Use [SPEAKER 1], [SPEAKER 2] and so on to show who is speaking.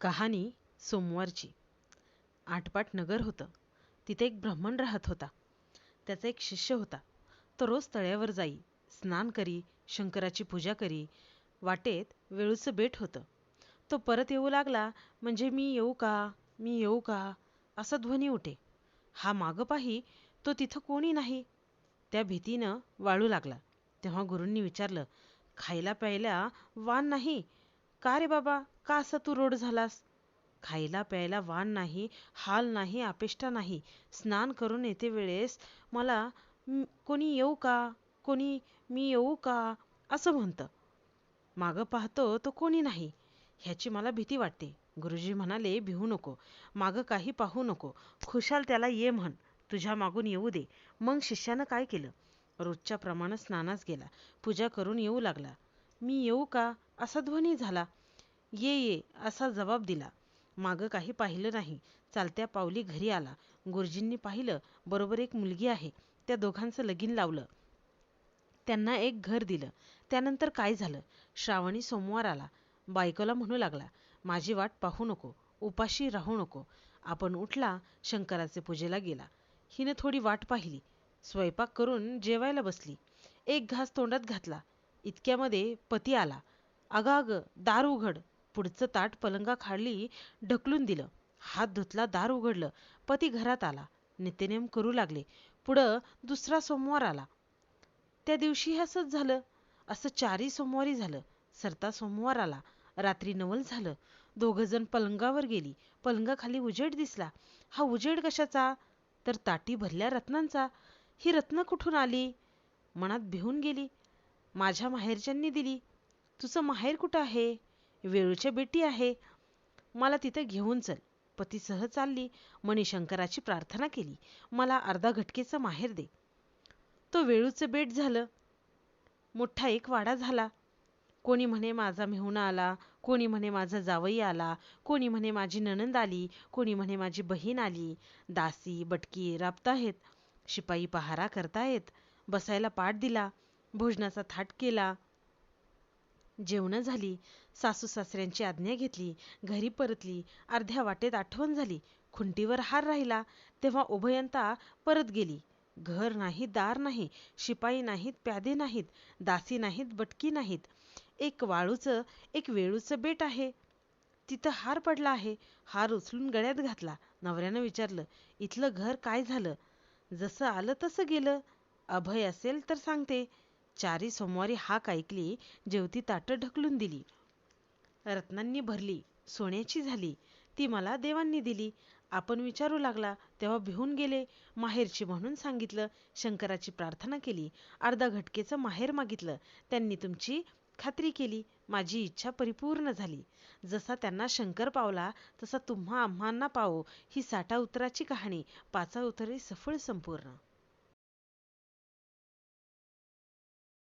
[SPEAKER 1] कहाणी सोमवारची. आटपाट नगर होतं. तिथे एक ब्राह्मण राहत होता. त्याचा एक शिष्य होता. तो रोज तळ्यावर जाई स्नान करी शंकराची पूजा करी वाटेत वेळूचं बेट होतं. तो परत येऊ लागला म्हणजे मी येऊ का? मी येऊ का? असा ध्वनी उठे. हा मागं पाही तो तिथं कोणी नाही. त्या भीतीनं वाळू लागला. तेव्हा गुरूंनी विचारलं खायला प्यायला वान नाही? का रे बाबा? का असं तू रोड झालास? खायला प्यायला वाण नाही हाल नाही अपेष्टा नाही. स्नान करून येते वेळेस मला कोणी येऊ का? कोणी मी येऊ का? असं म्हणतं. मागं पाहतो तो कोणी नाही. ह्याची मला भीती वाटते. गुरुजी म्हणाले भिवू नको. मागं काही पाहू नको. खुशाल त्याला ये म्हण. तुझ्या मागून येऊ दे. मग शिष्यानं काय केलं? रोजच्या प्रमाणे स्नानास गेला. पूजा करून येऊ लागला. मी येऊ का? असा ध्वनी झाला. ये ये असा जबाब दिला. मागं काही पाहिलं नाही. चालत्या पावली घरी आला. गुरुजींनी पाहिलं बरोबर एक मुलगी आहे. त्या दोघांचं लगीन लावलं. त्यांना एक घर दिलं. त्यानंतर काय झालं? श्रावणी सोमवार आला. बायकोला म्हणू लागला माझी वाट पाहू नको उपाशी राहू नको. आपण उठला शंकराचे पूजेला गेला. हिनं थोडी वाट पाहिली. स्वयंपाक करून जेवायला बसली. एक घास तोंडात घातला. इतक्यामध्ये पती आला. अगाग अगं दार उघड. पुढचं ताट पलंगा खाली ढकलून दिलं. हात धुतला दार उघडलं. पती घरात आला. नित्यनेम करू लागले. पुढं दुसरा सोमवार आला. त्या दिवशी असंच झालं. असं चारही सोमवारी झालं. सरता सोमवार आला. रात्री नवल झालं. दोघं जण पलंगावर गेली. पलंगाखाली उजेड दिसला. हा उजेड कशाचा? तर ताटी भरल्या रत्नांचा. ही रत्न कुठून आली? मनात भिवून गेली. माझ्या माहेरच्यांनी दिली. तुझं माहेर कुठं आहे? वेळूच्या बेटी आहे. मला तिथं घेऊन चल. पती सह चालली. मणिशंकराची प्रार्थना केली. मला अर्धा घटकेचं माहेर दे. तो वेळूचं बेट झालं. मोठा एक वाडा झाला. कोणी म्हणे माझा मेहुणा आला. कोणी म्हणे माझा जावई आला. कोणी म्हणे माझी नणंद आली. कोणी म्हणे माझी बहीण आली. दासी बटकी राबताहेत शिपाई पहारा करतायत बसायला पाठ दिला. भोजनाचा थाट केला. जेवणं झाली. सासू सासऱ्यांची आज्ञा घेतली. घरी परतली. अर्ध्या वाटेत आठवण झाली. खुंटीवर हार राहिला. तेव्हा उभयंता परत गेली. घर नाही दार नाही शिपाई नाहीत प्यादे नाहीत दासी नाहीत बटकी नाहीत. एक वाळूचं एक वेळूचं बेट आहे. तिथं हार पडला आहे. हार उचलून गळ्यात घातला. नवऱ्यानं विचारलं इथलं घर काय झालं? जसं आलं तसं गेलं. अभय असेल तर सांगते. चारी सोमवारी हाक ऐकली जेवती ताटं ढकलून दिली. रत्नांनी भरली सोन्याची झाली. ती मला देवांनी दिली. आपण विचारू लागला तेव्हा भिवून गेले. माहेरची म्हणून सांगितलं शंकराची प्रार्थना केली. अर्धा घटकेचं माहेर मागितलं. त्यांनी तुमची खात्री केली. माझी इच्छा परिपूर्ण झाली. जसा त्यांना शंकर पावला तसा तुम्हा आम्हांना पावो. ही साठा उतराची कहाणी. पाचा उतरे सफळ संपूर्ण.